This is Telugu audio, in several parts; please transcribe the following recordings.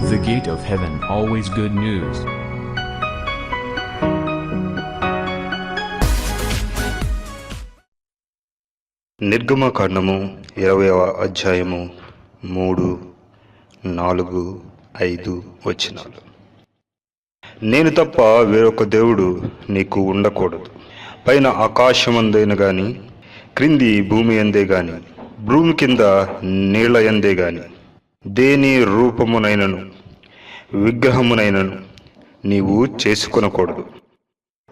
The gate of heaven, always good news. నిర్గమకాండము ఇరవైవ అధ్యాయము మూడు నాలుగు ఐదు వచ్చినాలు నేను తప్ప వేరొక దేవుడు నీకు ఉండకూడదు పైన ఆకాశమందైన కానీ క్రింది భూమి అందే కానీ భూమి కింద నీళ్ళ ఎందే కానీ దేని రూపమునైనను విగ్రహమునైనను నీవు చేసుకొనకూడదు.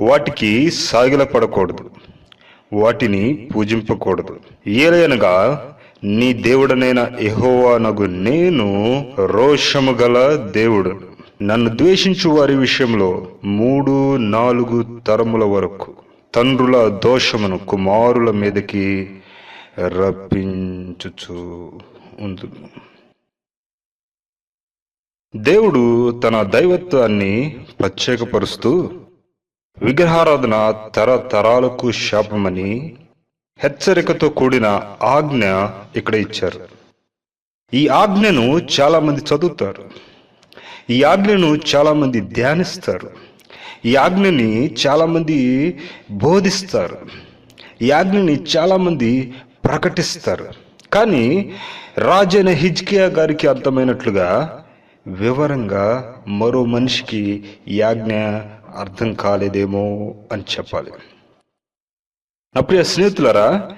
వాటికి సాగిలపడకూడదు. వాటిని పూజింపకూడదు. ఏలయనగా నీ దేవుడనైన యహోవానగు నేను రోషము గల దేవుడు. నన్ను ద్వేషించు వారి విషయంలో మూడు నాలుగు తరముల వరకు తండ్రుల దోషమును కుమారుల మీదకి రప్పించుచు ఉంటుంది దేవుడు తన దైవత్వాన్ని ప్రత్యేకపరుస్తూ విగ్రహారాధన తరతరాలకు శాపమని హెచ్చరికతో కూడిన ఆజ్ఞ ఇక్కడ ఇచ్చారు. ఈ ఆజ్ఞను చాలామంది చదువుతారు. ఈ ఆజ్ఞను చాలామంది ధ్యానిస్తారు. ఈ ఆజ్ఞని చాలామంది బోధిస్తారు. ఈ ఆజ్ఞని చాలామంది ప్రకటిస్తారు. కానీ రాజైన హిజ్కియా గారికి అర్థమైనట్లుగా వివరంగా మరో మనిషికి యాజ్ఞ అర్థం కాలేదేమో అని చెప్పాలి. నా ప్రియ స్నేహితులారా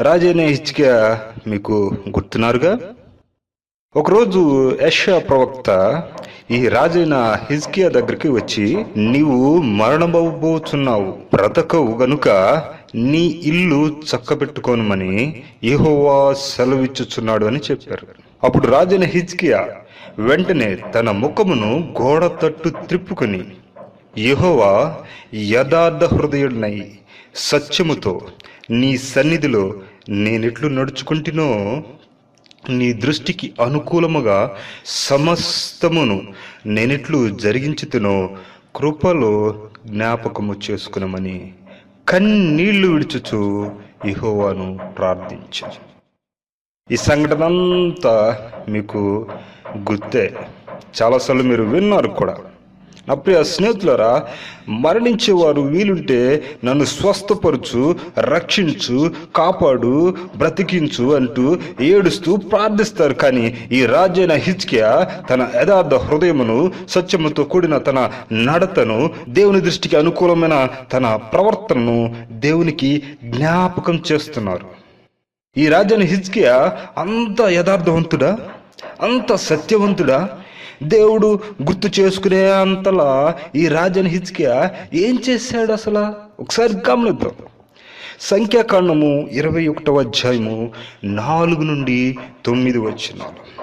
రాజైన హిచ్కియా మీకు గుర్తున్నారుగా? ఒకరోజు యెషయా ప్రవక్త ఈ రాజైన హిజ్కియా దగ్గరికి వచ్చి నీవు మరణమవబోతున్నావు బ్రతకవు గనుక నీ ఇల్లు చక్కబెట్టుకోనమని యెహోవా సెలవిచ్చుచున్నాడు అని చెప్పారు. అప్పుడు రాజైన హిజ్కియా వెంటనే తన ముఖమును గోడ తట్టు త్రిప్పుకుని యహోవా యథార్థ హృదయుడినై సత్యముతో నీ సన్నిధిలో నేనెట్లు నడుచుకుంటునో నీ దృష్టికి అనుకూలముగా సమస్తమును నేనెట్లు జరిగించుతునో కృపలో జ్ఞాపకము చేసుకునమని కన్నీళ్ళు విడుచుచు ఇహోవాను ప్రార్థించు ఈ సంఘటన అంతా మీకు గుర్తే చాలాసార్లు మీరు విన్నారు కూడా. నా ప్రియ స్నేహితులరా మరణించేవారు వీలుంటే నన్ను స్వస్థపరచు రక్షించు కాపాడు బ్రతికించు అంటూ ఏడుస్తూ ప్రార్థిస్తారు. కానీ ఈ రాజైన హిచ్కియా తన యథార్థ హృదయమును సత్యముతో కూడిన తన నడతను దేవుని దృష్టికి అనుకూలమైన తన ప్రవర్తనను దేవునికి జ్ఞాపకం చేస్తున్నారు. ఈ రాజైన హిజ్కియా అంత యథార్థవంతుడా? అంత సత్యవంతుడా? దేవుడు గుర్తు చేసుకునే అంతలా ఈ రాజన్ హిజ్కియా ఏం చేశాడు అసలు? ఒకసారి గమనిద్దాం. సంఖ్యాకాండము ఇరవై ఒకటవ అధ్యాయము నాలుగు నుండి తొమ్మిది వచ్చినాలు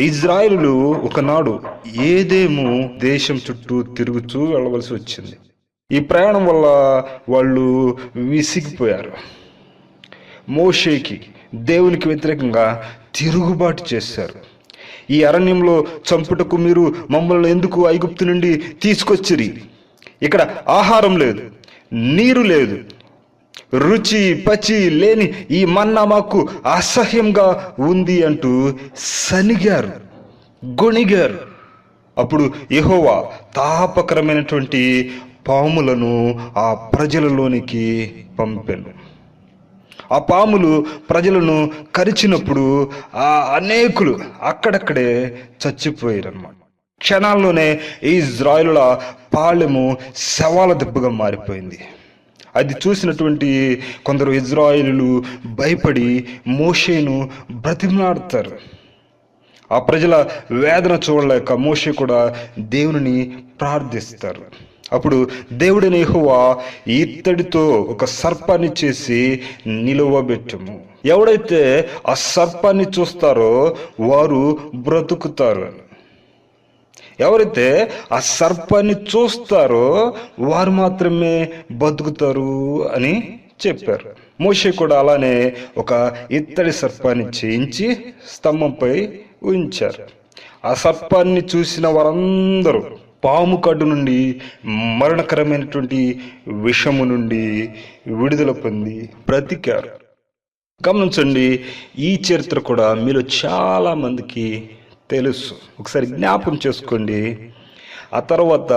ఇజ్రాయిలు ఒకనాడు ఏదేమో దేశం చుట్టూ తిరుగుతూ వెళ్ళవలసి వచ్చింది. ఈ ప్రయాణం వల్ల వాళ్ళు విసిగిపోయారు. మోషేకి దేవునికి వ్యతిరేకంగా తిరుగుబాటు చేశారు. ఈ అరణ్యంలో చంపుటకు మీరు మమ్మల్ని ఎందుకు ఐగుప్తు నుండి తీసుకొచ్చిరి? ఇక్కడ ఆహారం లేదు నీరు లేదు రుచి పచి లేని ఈ మన్నా మాకు అసహ్యంగా ఉంది అంటూ సనిగారు గొణిగారు. అప్పుడు యహోవా తాపకరమైనటువంటి పాములను ఆ ప్రజలలోనికి పంపాను. ఆ పాములు ప్రజలను కరిచినప్పుడు ఆ అనేకులు అక్కడక్కడే చచ్చిపోయారన్నమాట. క్షణాల్లోనే ఈ ఇజ్రాయిలుల పాళెము శవాల దెబ్బగా మారిపోయింది. అది చూసినటువంటి కొందరు ఇజ్రాయిలు భయపడి మోషేను బ్రతిమలాడతారు. ఆ ప్రజల వేదన చూడలేక మోషే కూడా దేవుని ప్రార్థిస్తారు. అప్పుడు దేవుడి నెహువా ఇత్తడితో ఒక సర్పాన్ని చేసి నిలువబెట్టము. ఎవడైతే ఆ సర్పాన్ని చూస్తారో వారు బ్రతుకుతారు ఎవరైతే ఆ సర్పాన్ని చూస్తారో వారు మాత్రమే బతుకుతారు అని చెప్పారు. మోషే కూడా అలానే ఒక ఇత్తడి సర్పాన్ని చేయించి స్తంభంపై ఉంచారు. ఆ సర్పాన్ని చూసిన వారందరూ పాము కడ్డు నుండి మరణకరమైనటువంటి విషము నుండి విడుదల పొంది బ్రతికారు. గమనించండి ఈ చరిత్ర కూడా మీలో చాలా మందికి తెలుసు. ఒకసారి జ్ఞాపకం చేసుకోండి. ఆ తర్వాత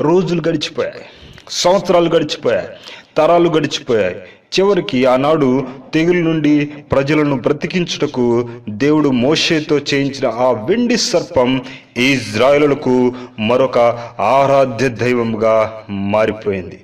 రోజులు గడిచిపోయాయి సంవత్సరాలు గడిచిపోయాయి తరాలు గడిచిపోయాయి. చివరికి ఆనాడు తెగుల నుండి ప్రజలను బ్రతికించుటకు దేవుడు మోషేతో చేయించిన ఆ వెండి సర్పం ఇజ్రాయేలులకు మరొక ఆరాధ్య దైవముగా మారిపోయింది.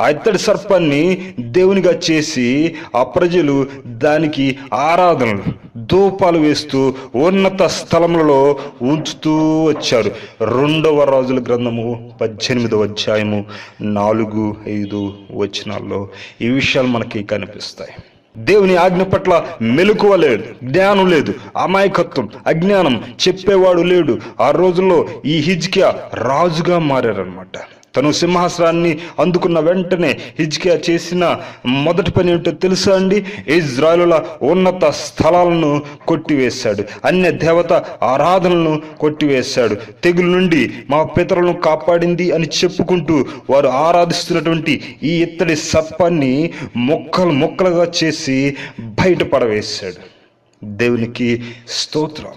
ఆ ఇత్తడి సర్పాన్ని దేవునిగా చేసి ఆ ప్రజలు దానికి ఆరాధనలు ధూపాలు వేస్తూ ఉన్నత స్థలములలో ఉంచుతూ వచ్చారు. రెండవ రాజుల గ్రంథము పద్దెనిమిదవ అధ్యాయము నాలుగు ఐదు వచనాల్లో ఈ విషయాలు మనకి కనిపిస్తాయి. దేవుని ఆజ్ఞ పట్ల మెలకువ లేడు జ్ఞానం లేదు అమాయకత్వం అజ్ఞానం చెప్పేవాడు లేడు. ఆ రోజుల్లో ఈ హిజ్కియా రాజుగా మారారనమాట తను సింహాసనాన్ని అందుకున్న వెంటనే హిజ్కియా చేసిన మొదటి పని ఏంటో తెలుసా అండి? ఇజ్రాయలుల ఉన్నత స్థలాలను కొట్టివేశాడు. అన్య దేవత ఆరాధనలను కొట్టివేశాడు. తెగులు నుండి మా పితరులను కాపాడింది అని చెప్పుకుంటూ వారు ఆరాధిస్తున్నటువంటి ఈ ఇత్తడి సర్పాన్ని మొక్కలు మొక్కలుగా చేసి బయటపడవేశాడు. దేవునికి స్తోత్రం.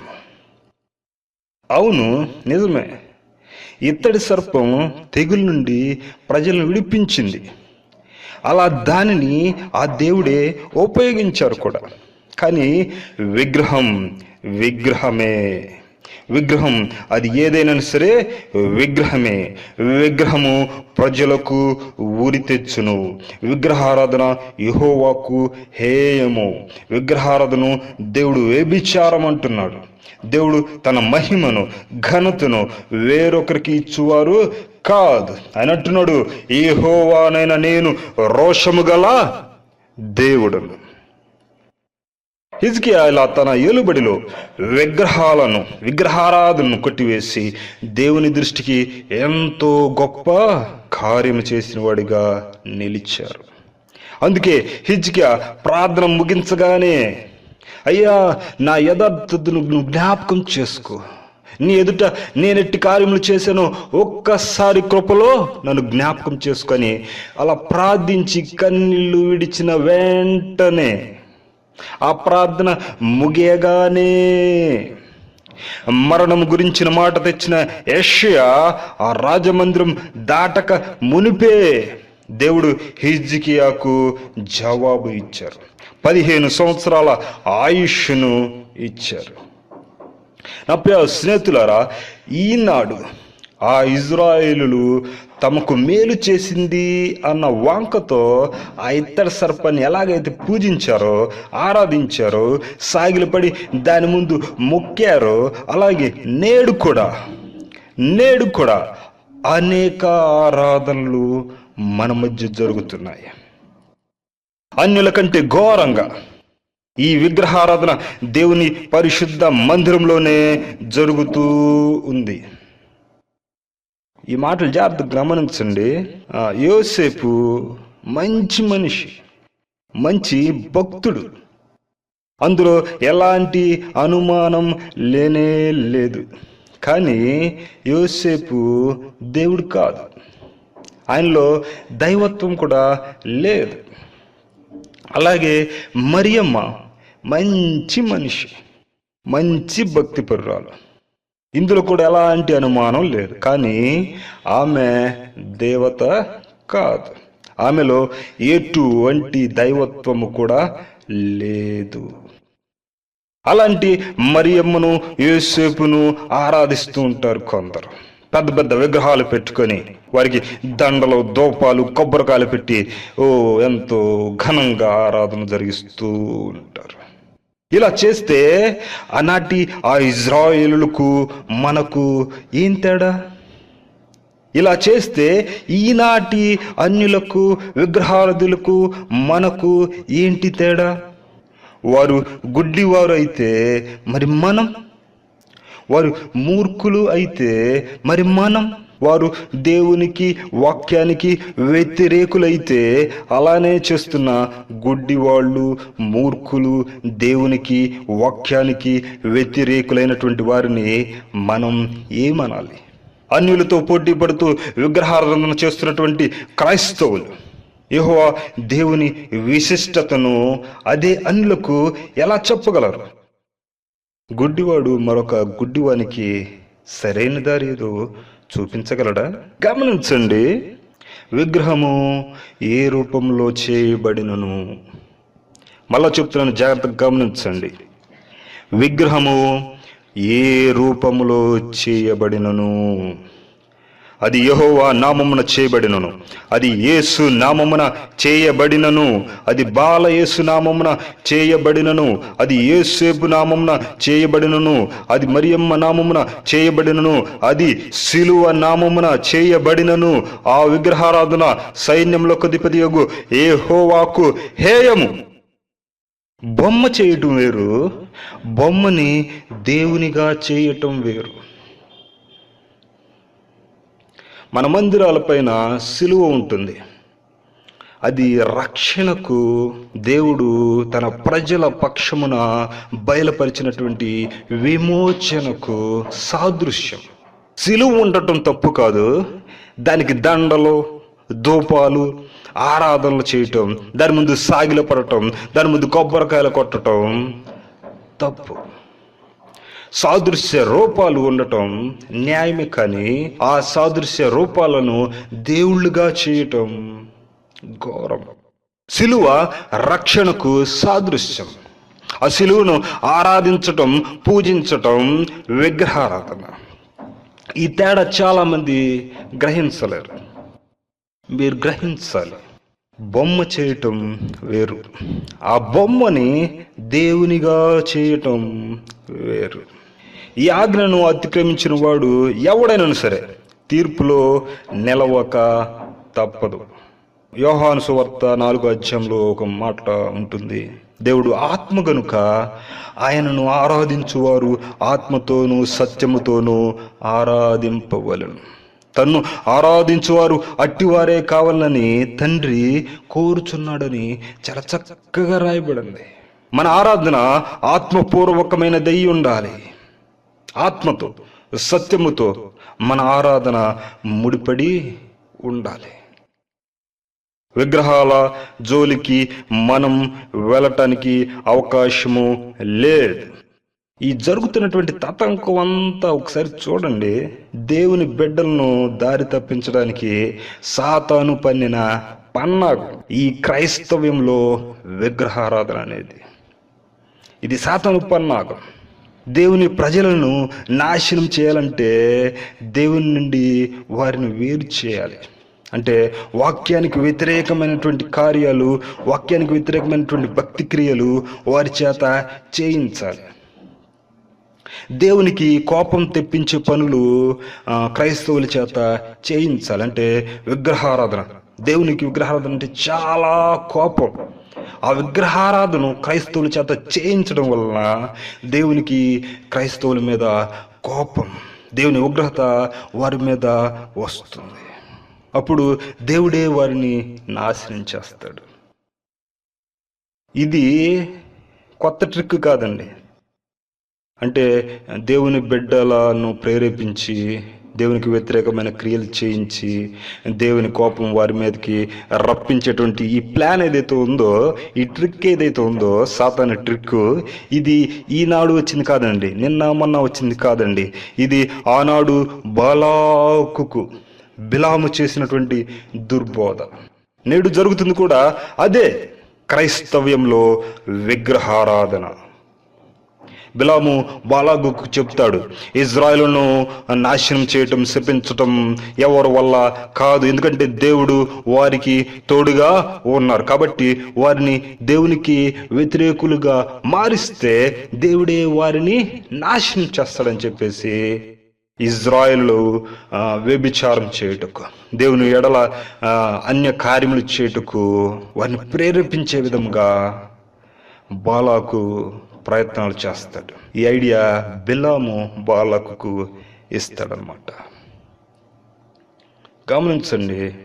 అవును నిజమే. ఇత్తడి సర్పం తెగుల నుండి ప్రజలను విడిపించింది. అలా దానిని ఆ దేవుడే ఉపయోగించారు కూడా. కానీ విగ్రహం విగ్రహమే. విగ్రహం. అది ఏదైనా సరే విగ్రహమే. విగ్రహము ప్రజలకు ఊరి తెచ్చును. విగ్రహారాధన యహోవాకు హేయము. విగ్రహారాధను దేవుడు వేభిచారం అంటున్నాడు దేవుడు తన మహిమను ఘనతను వేరొకరికి ఇచ్చువారు కాదు. అని అంటున్నాడు ఈ హోవానైనా నేను రోషము గల దేవుడును. హిజ్కియా తన ఏలుబడిలో విగ్రహాలను విగ్రహారాధనను కొట్టివేసి దేవుని దృష్టికి ఎంతో గొప్ప కార్యము చేసిన వాడిగా నిలిచారు. అందుకే హిజ్కియా ప్రార్థన ముగించగానే అయ్యా నా యథార్థతను నువ్వు జ్ఞాపకం చేసుకో. నీ ఎదుట నేనెట్టి కార్యములు చేశాను ఒక్కసారి కృపలో నన్ను జ్ఞాపకం చేసుకొని అలా ప్రార్థించి కన్నీళ్ళు విడిచిన వెంటనే ఆ ప్రార్థన ముగియగానే మరణం గురించిన మాట తెచ్చిన యెషయా ఆ రాజమందిరం దాటక మునిపే దేవుడు హిజ్కియాకు జవాబు ఇచ్చారు. పదిహేను సంవత్సరాల ఆయుష్ను ఇచ్చారు. నా ప్రియ స్నేహితులారా ఈనాడు ఆ ఇజ్రాయేలు తమకు మేలు చేసింది అన్న వాంకతో ఆ ఇత్తడి సర్పాన్ని ఎలాగైతే పూజించారో ఆరాధించారో సాగిలపడి దాని ముందు మొక్కారో అలాగే నేడు కూడా నేడు కూడా అనేక ఆరాధనలు మన మధ్య జరుగుతున్నాయి. అన్యుల కంటే ఘోరంగా ఈ విగ్రహారాధన దేవుని పరిశుద్ధ మందిరంలోనే జరుగుతూ ఉంది. ఈ మాటలు జాగ్రత్త గమనించండి. యోసేపు మంచి మనిషి మంచి భక్తుడు. అందులో ఎలాంటి అనుమానం లేనే లేదు. కానీ యోసేపు దేవుడు కాదు. ఆయనలో దైవత్వం కూడా లేదు. అలాగే మరియమ్మ మంచి మనిషి మంచి భక్తి పరురాలు ఇందులో కూడా ఎలాంటి అనుమానం లేదు. కానీ ఆమె దేవత కాదు. ఆమెలో ఎటువంటి దైవత్వము కూడా లేదు. అలాంటి మరియమ్మను యోసేపును ఆరాధిస్తూ ఉంటారు కొందరు. పెద్ద పెద్ద విగ్రహాలు పెట్టుకొని వారికి దండలు దోపాలు కొబ్బరికాయలు పెట్టి ఓ ఎంతో ఘనంగా ఆరాధన జరిగిస్తూ ఉంటారు. ఇలా చేస్తే ఆనాటి ఆ ఇజ్రాయిలులకు మనకు ఏం తేడా? ఇలా చేస్తే ఈనాటి అన్యులకు విగ్రహారధులకు మనకు ఏంటి తేడా? వారు గుడ్డివారు అయితే మరి మనం? వారు మూర్ఖులు అయితే మరి మనం? వారు దేవునికి వాక్యానికి వ్యతిరేకులైతే అలానే చేస్తున్న గుడ్డి వాళ్ళు మూర్ఖులు దేవునికి వాక్యానికి వ్యతిరేకులైనటువంటి వారిని మనం ఏమనాలి? అన్యులతో పోటీ పడుతూ విగ్రహారాధన చేస్తున్నటువంటి క్రైస్తవులు యెహోవా దేవుని విశిష్టతను అదే అన్యులకు ఎలా చెప్పగలరు? గుడ్డివాడు మరొక గుడ్డివానికి సరైన దారి ఏదో చూపించగలడా? గమనించండి విగ్రహము ఏ రూపంలో చేయబడినను. మళ్ళా చెప్తున్నాను జాగ్రత్తగా గమనించండి. విగ్రహము ఏ రూపములో చేయబడినను. అది యహోవా నామమున చేయబడినను. అది యేసు నామమున చేయబడినను. అది బాల యేసు నామమున చేయబడినను. అది యేసేపు నామమున చేయబడినను. అది మరియమ్మ నామమున చేయబడినను. అది సిలువ నామమున చేయబడినను. ఆ విగ్రహారాధన సైన్యంలో అధిపతి యొగు ఏ హోవాకు హేయము. బొమ్మ చేయటం వేరు. బొమ్మని దేవునిగా చేయటం వేరు. మన మందిరాలపైన సిలువ ఉంటుంది. అది రక్షణకు దేవుడు తన ప్రజల పక్షమున బయలుపరిచినటువంటి విమోచనకు సాదృశ్యం. సిలువ ఉండటం తప్పు కాదు. దానికి దండలు ధూపాలు ఆరాధనలు చేయటం దాని ముందు సాగిలపడటం దాని ముందు కొబ్బరికాయలు కొట్టటం తప్పు. సాదృశ్య రూపాలు ఉండటం న్యాయమే కానీ ఆ సాదృశ్య రూపాలను దేవుళ్ళుగా చేయటం ఘోరం. సిలువ రక్షణకు సాదృశ్యం. ఆ సిలువను ఆరాధించటం పూజించటం విగ్రహారాధన. ఈ తేడా చాలామంది గ్రహించలేరు. మీరు గ్రహించాలి. బొమ్మ చేయటం వేరు. ఆ బొమ్మని దేవునిగా చేయటం వేరు. ఈ ఆజ్ఞను అతిక్రమించిన వాడు ఎవడైనా సరే తీర్పులో నిలవక తప్పదు. యోహాను సువార్త నాలుగో అధ్యాయంలో ఒక మాట ఉంటుంది. దేవుడు ఆత్మ గనుక ఆయనను ఆరాధించువారు ఆత్మతోనూ సత్యముతోనూ ఆరాధింపవలను. తన్ను ఆరాధించువారు అట్టివారే కావాలని తండ్రి కోరుచున్నాడని చాలా చక్కగా రాయబడింది. మన ఆరాధన ఆత్మపూర్వకమైనదై ఉండాలి ఆత్మతో సత్యముతో మన ఆరాధన ముడిపడి ఉండాలి. విగ్రహాల జోలికి మనం వెళ్ళటానికి అవకాశము లేదు. ఈ జరుగుతున్నటువంటి తతంకం అంతా ఒకసారి చూడండి. దేవుని బిడ్డలను దారి తప్పించడానికి సాతాను పన్నిన పన్నాగు ఈ క్రైస్తవ్యంలో విగ్రహారాధన అనేది. ఇది సాతాను పన్నాగం. దేవుని ప్రజలను నాశనం చేయాలంటే దేవుని నుండి వారిని వేరు చేయాలి. అంటే వాక్యానికి వ్యతిరేకమైనటువంటి కార్యాలు వాక్యానికి వ్యతిరేకమైనటువంటి భక్తి క్రియలు వారి చేత చేయించాలి. దేవునికి కోపం తెప్పించే పనులు క్రైస్తవుల చేత చేయించాలి. అంటే విగ్రహారాధన. దేవునికి విగ్రహారాధన అంటే చాలా కోపం. ఆ విగ్రహారాధన క్రైస్తవుల చేత చేయించడం వలన దేవునికి క్రైస్తవుల మీద కోపం దేవుని ఉగ్రహత వారి మీద వస్తుంది. అప్పుడు దేవుడే వారిని నాశనం చేస్తాడు. ఇది కొత్త ట్రిక్ కాదండి. అంటే దేవుని బిడ్డలను ప్రేరేపించి దేవునికి వ్యతిరేకమైన క్రియలు చేయించి దేవుని కోపం వారి మీదకి రప్పించేటువంటి ఈ ప్లాన్ ఏదైతే ఉందో ఈ ట్రిక్ ఏదైతే ఉందో సాతాన ట్రిక్ ఇది ఈనాడు వచ్చింది కాదండి నిన్న మొన్న వచ్చింది కాదండి. ఇది ఆనాడు బాలాకుకు బిలాము చేసినటువంటి దుర్బోధ. నేడు జరుగుతుంది కూడా అదే క్రైస్తవ్యంలో విగ్రహారాధన. బిలాము బాలాగుకు చెప్తాడు ఇజ్రాయెల్ను నాశనం చేయటం శపించటం ఎవరి వల్ల కాదు. ఎందుకంటే దేవుడు వారికి తోడుగా ఉన్నారు. కాబట్టి వారిని దేవునికి వ్యతిరేకులుగా మారిస్తే దేవుడే వారిని నాశనం చేస్తాడని చెప్పేసి ఇజ్రాయెల్ వ్యభిచారం చేయుటకు దేవుని ఎడల అన్య కార్యములు చేయుటకు వారిని ప్రేరేపించే విధంగా బాలాకు ప్రయత్నాలు చేస్తాడు. ఈ ఐడియా బిలాము బాలకుకు ఇస్తాడనమాట గమనించండి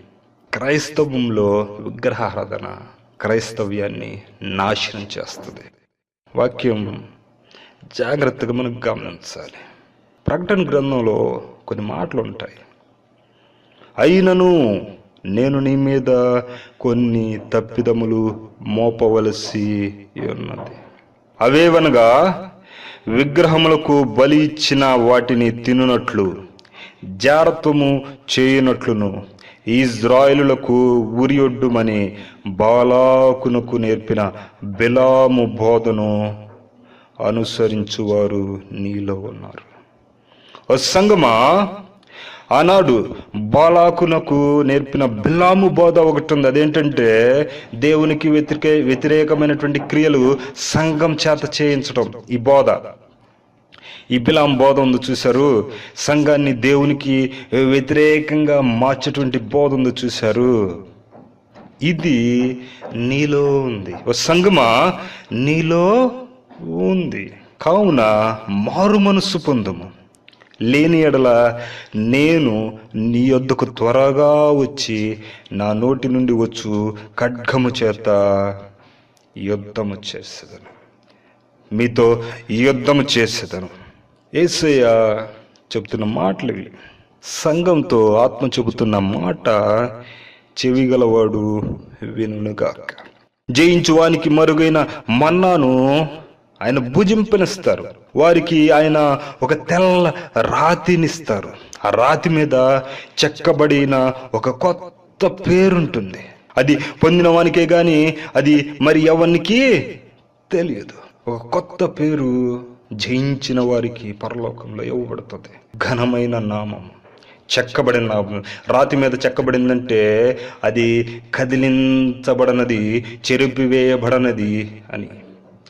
క్రైస్తవంలో విగ్రహారాధన క్రైస్తవ్యాన్ని నాశనం చేస్తుంది. వాక్యం జాగ్రత్తగా మనం గమనించాలి. ప్రకటన గ్రంథంలో కొన్ని మాటలు ఉంటాయి. అయినను నేను నీ మీద కొన్ని తప్పిదములు మోపవలసి ఉన్నది. అవేవనగా విగ్రహములకు బలి ఇచ్చిన వాటిని తినునట్లు జారత్వము చేయునట్లును. ఇజ్రాయిలులకు ఉరియొడ్డుమని బాలాకునకు నేర్పిన బిలాము బోధను అనుసరించువారు నీలో ఉన్నారు. సంగమా ఆనాడు బాలాకునకు నేర్పిన బిలాము బోధ ఒకటి ఉంది. అదేంటంటే దేవునికి వ్యతిరేక వ్యతిరేకమైనటువంటి క్రియలు సంఘం చేత చేయించడం. ఈ బోధ. ఈ బిలాం బోధ ఉంది చూశారు. సంఘాన్ని దేవునికి వ్యతిరేకంగా మార్చేటువంటి బోధ ఉంది చూశారు. ఇది నీలో ఉంది. ఓ సంగమా నీలో ఉంది. కావున మారు మనస్సు పొందము. లేని ఎడల నేను నీ యొద్దకు త్వరగా వచ్చి నా నోటి నుండి వచ్చు ఖడ్గము చేత యుద్ధము చేసేదను. మీతో యుద్ధము చేసేదను. ఏసయ్య చెబుతున్న మాటలు ఇవి. సంఘంతో ఆత్మ చెబుతున్న మాట చెవిగలవాడు వినుగాక జయించువానికి మరుగైన మన్నాను ఆయన భుజింపునిస్తారు. వారికి ఆయన ఒక తెల్ల రాతినిస్తారు. ఆ రాతి మీద చెక్కబడిన ఒక కొత్త పేరుంటుంది. అది పొందిన వానికే గాని అది మరి ఎవరికి తెలియదు. ఒక కొత్త పేరు జయించిన వారికి పరలోకంలో ఇవ్వబడుతుంది. ఘనమైన నామం. చెక్కబడిన నామం రాతి మీద చెక్కబడిందంటే అది కదిలించబడనది చెరిపివేయబడనది అని.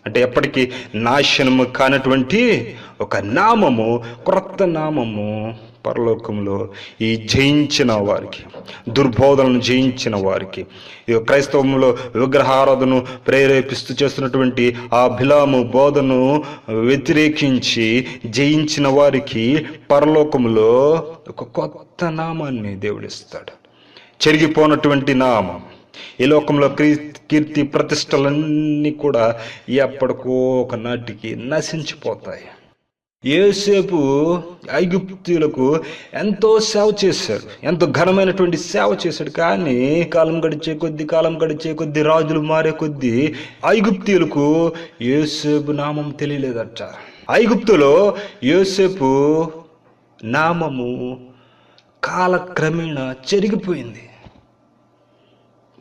అంటే ఎప్పటికీ నాశనము కానటువంటి ఒక నామము క్రొత్త నామము పరలోకంలో ఈ జయించిన వారికి దుర్బోధనను జయించిన వారికి. ఈ క్రైస్తవంలో విగ్రహారాధను ప్రేరేపిస్తూ చేస్తున్నటువంటి ఆ బిలాము బోధను వ్యతిరేకించి జయించిన వారికి పరలోకములో ఒక కొత్త నామాన్ని దేవుడిస్తాడు చెరిగిపోనటువంటి నామం ఈ లోకంలో కీర్తి ప్రతిష్టలన్నీ కూడా ఎప్పటికో ఒక నాటికి నశించిపోతాయి. ఏసేపు ఐగుప్తులకు ఎంతో సేవ చేశాడు. ఎంతో ఘనమైనటువంటి సేవ చేశాడు. కానీ కాలం గడిచే కొద్ది కాలం గడిచే కొద్ది రాజులు మారే కొద్ది ఐగుప్తులకు ఏసేపు నామం తెలియలేదట. ఐగుప్తులో ఏసేపు నామము కాలక్రమేణా చెరిగిపోయింది.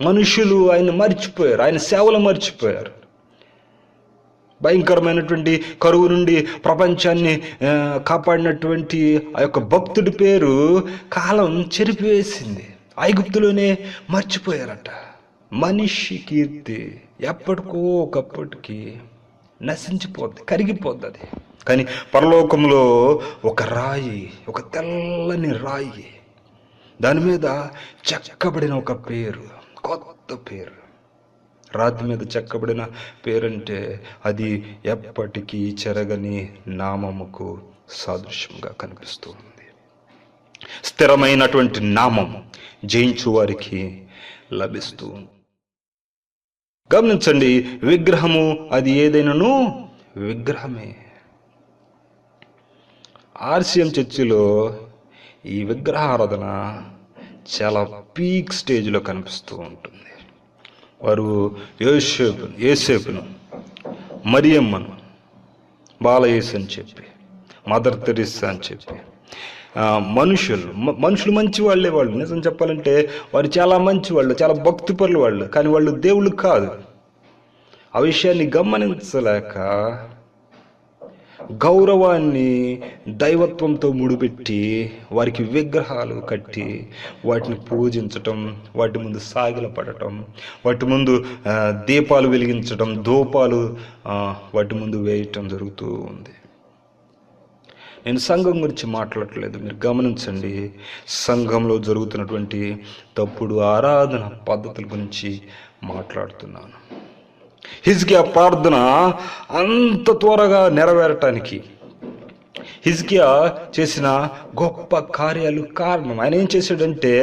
మనుషులు ఆయన మర్చిపోయారు ఆయన సేవలు మర్చిపోయారు. భయంకరమైనటువంటి కరువు నుండి ప్రపంచాన్ని కాపాడినటువంటి ఆ యొక్క భక్తుడి పేరు కాలం చెరిపివేసింది ఐగుప్తులోనే మర్చిపోయారట. మనిషి కీర్తి ఎప్పటికో ఒకప్పటికి నశించిపోద్ది కరిగిపోద్ది అది. కానీ పరలోకంలో ఒక రాయి ఒక తెల్లని రాయి దాని మీద చెక్కబడిన ఒక పేరు. కొత్త పేరు. రాతి మీద చెక్కబడిన పేరంటే అది ఎప్పటికీ చెరగని నామముకు సాదృశ్యంగా కనిపిస్తూ ఉంది. స్థిరమైనటువంటి నామం జయించు వారికి లభిస్తూ ఉంది. గమనించండి విగ్రహము అది ఏదైనాను? విగ్రహమే. ఆర్సిఎం చర్చిలో ఈ విగ్రహారాధన చాలా పీక్ స్టేజ్లో కనిపిస్తూ ఉంటుంది. వారు యోసేపు ఏసేపును మరియమ్మను బాలయేసు అని చెప్పి మదర్ తెరిస్సా అని చెప్పి మనుషులు మనుషులు మంచి వాళ్ళే వాళ్ళు. నిజం చెప్పాలంటే వారు చాలా మంచి వాళ్ళు చాలా భక్తిపరులు వాళ్ళు. కానీ వాళ్ళు దేవుళ్ళు కాదు. ఆ విషయాన్ని గమనించలేక గౌరవాన్ని దైవత్వంతో ముడిపెట్టి వారికి విగ్రహాలు కట్టి వాటిని పూజించటం వాటి ముందు సాగిలపడటం వాటి ముందు దీపాలు వెలిగించటం ధూపాలు వాటి ముందు వేయటం జరుగుతూ ఉంది. నేను సంఘం గురించి మాట్లాడట్లేదు. మీరు గమనించండి. సంఘంలో జరుగుతున్నటువంటి తప్పుడు ఆరాధన పద్ధతుల గురించి మాట్లాడుతున్నాను. హిజ్కియా ప్రార్థన అంత త్వరగా నెరవేరటానికి. హిజ్కియా చేసిన గొప్ప కార్యాలు కారణం. ఆయన ఏం చేశాడంటే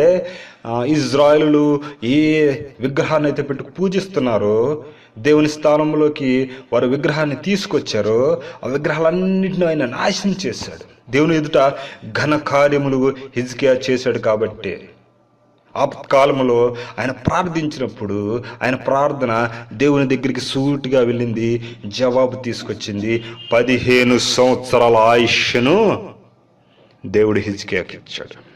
ఇజ్రాయలు ఏ విగ్రహాన్ని అయితే పెట్టి పూజిస్తున్నారో దేవుని స్థానంలోకి వారు విగ్రహాన్ని తీసుకొచ్చారో ఆ విగ్రహాలన్నింటినీ ఆయన నాశనం చేశాడు. దేవుని ఎదుట ఘన కార్యములు హిజ్కియా చేశాడు కాబట్టి. ఆపత్కాలంలో ఆయన ప్రార్థించినప్పుడు ఆయన ప్రార్థన దేవుని దగ్గరికి సూటిగా వెళ్ళింది జవాబు తీసుకొచ్చింది పదిహేను సంవత్సరాల ఆయుష్ను దేవుడు హిజ్కియాకి ఇచ్చాడు.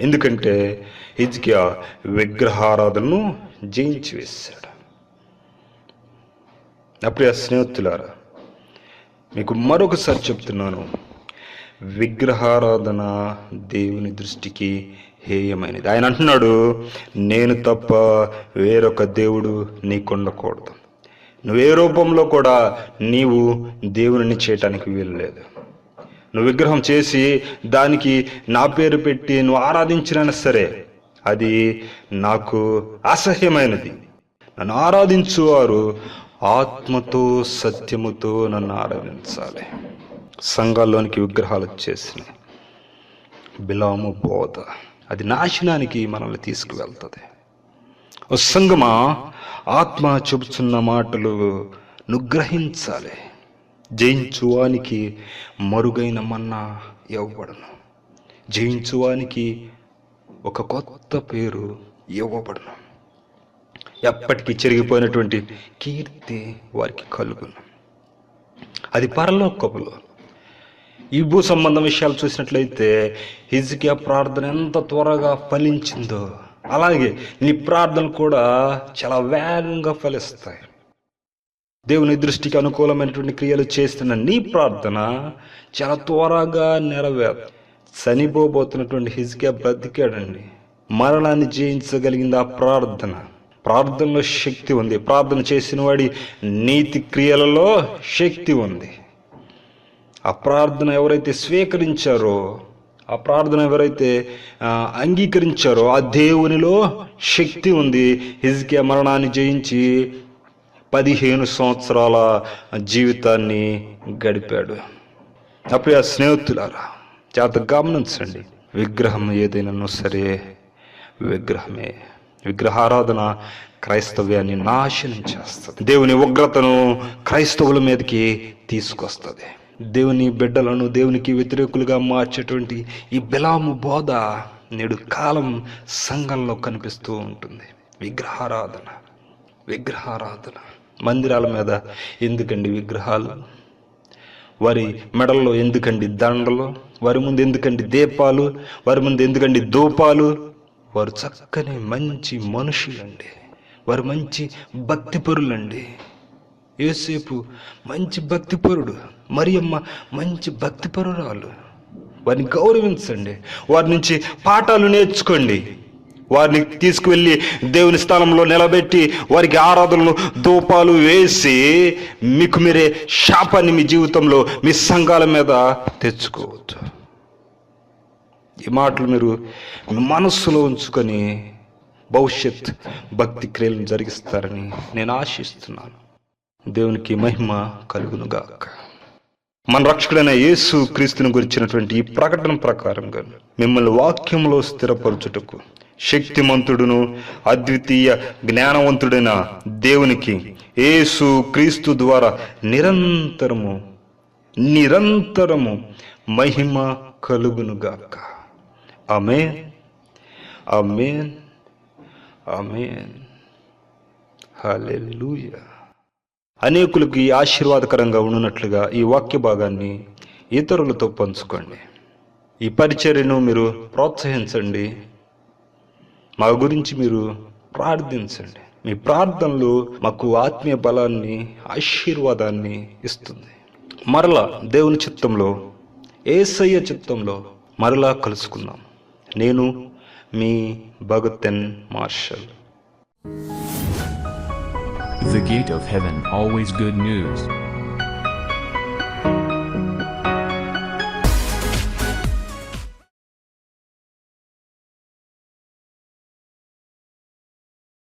ఎందుకంటే హిజ్కియా విగ్రహారాధనను జయించి వేశాడు. అప్పుడు ఆ స్నేహితులారా మీకు మరొకసారి చెప్తున్నాను. విగ్రహారాధన దేవుని దృష్టికి హేయమైనది. ఆయన అంటున్నాడు నేను తప్ప వేరొక దేవుడు నీకుండకూడదు నువ్వే రూపంలో కూడా నీవు దేవుని చేయటానికి వీలు లేదు నువ్వు విగ్రహం చేసి దానికి నా పేరు పెట్టి నువ్వు ఆరాధించినా సరే అది నాకు అసహ్యమైనది. నన్ను ఆరాధించువారు ఆత్మతో సత్యముతో నన్ను ఆరాధించాలి. సంఘాల్లోనికి విగ్రహాలు వచ్చేసినాయి బిలాము బోధ. అది నాశనానికి మనల్ని తీసుకువెళ్తుంది. ఓ సంగమా ఆత్మ చెబుతున్న మాటలు నుగ్రహించాలి. జయించువానికి మరుగైన మన్నా ఇవ్వబడను. జయించువానికి ఒక కొత్త పేరు ఇవ్వబడను. ఎప్పటికీ చెరిగిపోయినటువంటి కీర్తి వారికి కలుగును. అది పరలోకపులో ఈ భూ సంబంధం విషయాలు చూసినట్లయితే హిజ్కియా ప్రార్థన ఎంత త్వరగా ఫలించిందో అలాగే నీ ప్రార్థనలు కూడా చాలా వేగంగా ఫలిస్తాయి. దేవుని దృష్టికి అనుకూలమైనటువంటి క్రియలు చేస్తున్న నీ ప్రార్థన చాలా త్వరగా నెరవేరు. చనిపోబోతున్నటువంటి హిజ్కియా బ్రతికాడండి. మరణాన్ని జయించగలిగింది ఆ ప్రార్థన. ప్రార్థనలో శక్తి ఉంది. ప్రార్థన చేసిన వాడి నీతి క్రియలలో శక్తి ఉంది. ఆ ప్రార్థన ఎవరైతే స్వీకరించారో ఆ ప్రార్థన ఎవరైతే అంగీకరించారో ఆ దేవునిలో శక్తి ఉంది. హిజ్కే మరణాన్ని జయించి పదిహేను సంవత్సరాల జీవితాన్ని గడిపాడు. అప్పుడు ఆ స్నేహితులారా జాత గమనించండి. విగ్రహం ఏదైనా సరే విగ్రహమే. విగ్రహారాధన క్రైస్తవ్యాన్ని నాశనం చేస్తుంది. దేవుని ఉగ్రతను క్రైస్తవుల మీదకి తీసుకొస్తుంది. దేవుని బిడ్డలను దేవునికి వ్యతిరేకులుగా మార్చేటువంటి ఈ బిలాము బోధ నేడు కాలం సంఘంలో కనిపిస్తూ ఉంటుంది. విగ్రహారాధన విగ్రహారాధన. మందిరాల మీద ఎందుకండి విగ్రహాలు? వారి మెడల్లో ఎందుకండి దండలు? వారి ముందు ఎందుకండి దీపాలు? వారి ముందు ఎందుకండి దూపాలు వారు చక్కని మంచి మనుషులండి. వారు మంచి భక్తిపరులండి. ఏసేపు మంచి భక్తిపరుడు. మరియమ్మ మంచి భక్తి పరురాలు వారిని గౌరవించండి. వారి నుంచి పాఠాలు నేర్చుకోండి. వారిని తీసుకువెళ్ళి దేవుని స్థానంలో నిలబెట్టి వారికి ఆరాధనలు ధూపాలు వేసి మీకు మీరే శాపాన్ని మీ జీవితంలో మీ సంఘాల మీద తెచ్చుకోవద్దు ఈ మాటలు మీరు మనస్సులో ఉంచుకొని భవిష్యత్ భక్తి క్రియలను జరిగిస్తారని నేను ఆశిస్తున్నాను. దేవునికి మహిమ కలుగునుగాక. మన రక్షకుడైన యేసు క్రీస్తుని గురించినటువంటి ఈ ప్రకటన ప్రకారంగా మిమ్మల్ని వాక్యంలో స్థిరపరచుటకు శక్తిమంతుడును అద్వితీయ జ్ఞానవంతుడైన దేవునికి యేసు క్రీస్తు ద్వారా నిరంతరము నిరంతరము మహిమ కలుగునుగాక. ఆమేన్. ఆమేన్. ఆమేన్. హల్లెలూయా. అనేకులకి ఆశీర్వాదకరంగా ఉన్నట్లుగా ఈ వాక్య భాగాన్ని ఇతరులతో పంచుకోండి. ఈ పరిచర్యను మీరు ప్రోత్సహించండి. మా గురించి మీరు ప్రార్థించండి. మీ ప్రార్థనలు మాకు ఆత్మీయ బలాన్ని ఆశీర్వాదాన్ని ఇస్తుంది. మరలా దేవుని చిత్తంలో ఏసయ్య చిత్తంలో మరలా కలుసుకుందాం. నేను మీ భగతెన్ మార్షల్. The Gate of Heaven Always Good News.